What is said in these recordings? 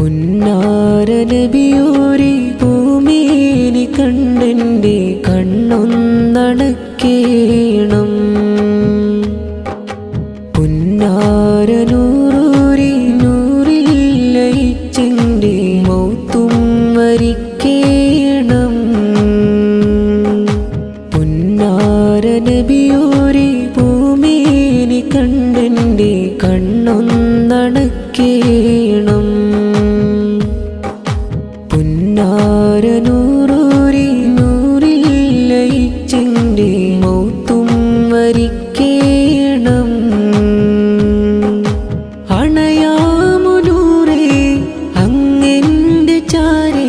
പുന്നാരനബിയോരി ഭൂമിയിനി കണ്ടെന്റെ കണ്ണൊന്നടക്കേണം. പുന്നാരനൂറൂരി നൂറിൽ ലയിച്ചെന്റെ മൗത്തും വരിക്കേണം. പുന്നാരനബിയൂരി ഭൂമിയിനി കണ്ടെന്റെ കണ്ണൊന്നടക്കേണം പുന്നാരനൂറൂരി നൂറിൽ ലയിച്ചെന്റെ മൗത്തും വരിക്കേണം. അണയാമുനൂറേ അങ്ങെന്റെ ചാരേ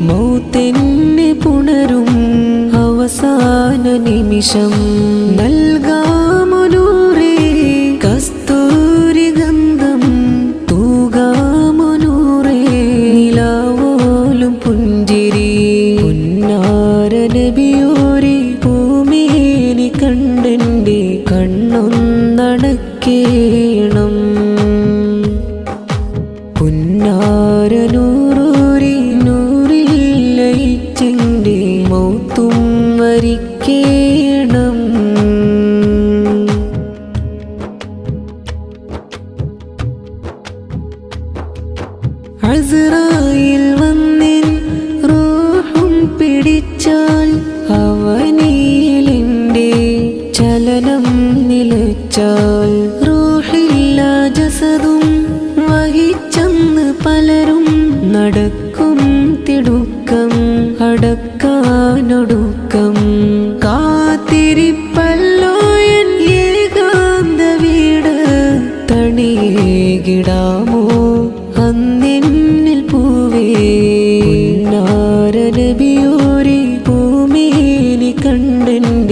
മൗത്തെന്നെ പുണരും അവസാന നിമിഷം. പുന്നാരനബിയോരി ഭൂമിയേനി കണ്ടെന്റെ കണ്ണൊന്നടക്കേണം. പുന്നാരനൂറൂരി നൂറിൽ ലയിച്ചെന്റെ മൗത്തും വരിക്കേണം. അസ്രായിൽ ചലനം നിലച്ചാൽ റൂഹില്ല ജസതും വഹിച്ചെന്ന് പലരും നടക്കും തിടുക്കം അടക്കാനൊടുക്കം. കാത്തിരിപ്പല്ലോ എൻ ഏകാന്ത വീട് തണിയേകിടാമോ അന്നെന്നിൽ പൂവേ. നാരനബിയോരി ഭൂമിയിനി കണ്ടെന്റെ